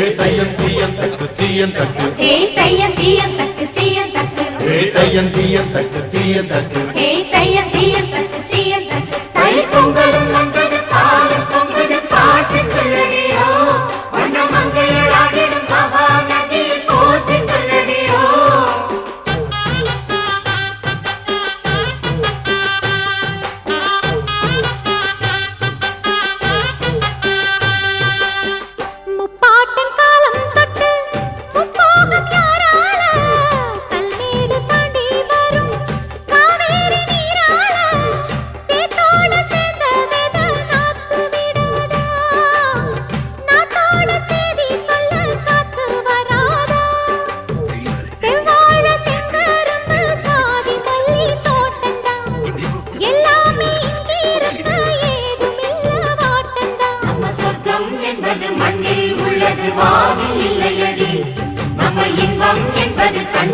ஏ தையன் தீயன் தக்கு சீயன் தக்கு. ஏ தையன் தீயன் தக்கு சீயன் தக்கு. ஏ தையன் தீயன் தக்கு சீயன் தக்கு. ஏ தையன் தீயன் தக்கு சீயன் தக்கு. தை பொங்கலும் வந்து இன்பம்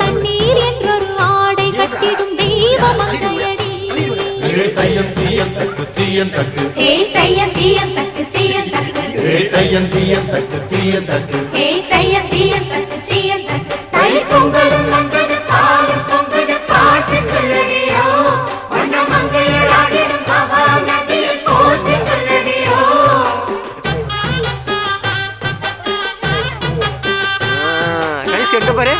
தண்ணீர் என்றொரு ஆடை கட்டிடும் தெய்வ மங்கையடி. ஏ தையன் தீயன் தக்கு தீயன் தக்கு. ஹே தையம் தீயம் தக்கு சீயம் தக்கு. ஏ தையன் தீயன் தக்கு தீயன் தக்கு. ஹே தையம் தீயம் தக்கு சீயம் தக்கு. தை பொங்கலும் வந்தது பாலும் பொங்குது பாட்டு சொல்லடியோ. வண்ண மங்கையர் ஆடிடும் மகா நதியில் போற்றி சொல்லடியோ. கணிஷ் எங்க பாரு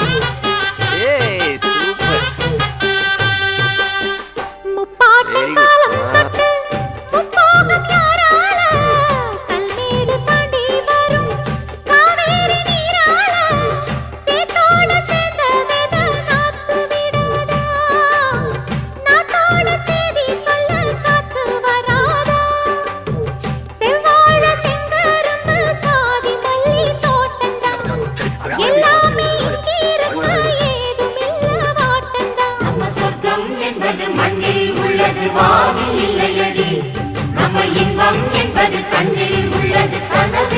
உள்ளது இல்லையடி. நம்ம இன்பம் என்பது கண்ணில் உள்ளது கனவு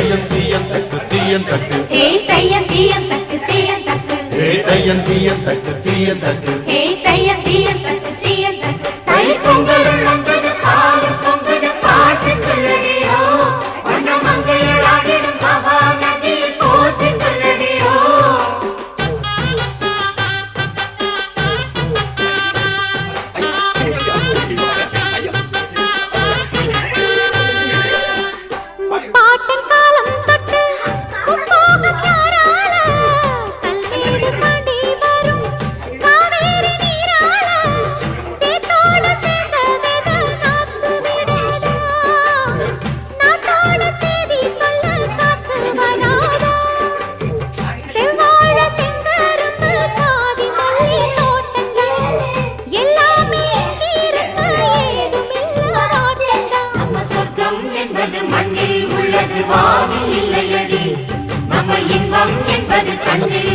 தையன் தீயன் தக்கு தீயன் தக்கு. ஹே தக்கு தக்கு. தையன் தீயன் தக்கு தீயன் தக்கு. ஹே தக்கு. வானில் இல்லையடி நம்ம இன்பம் என்பது கண்ணில்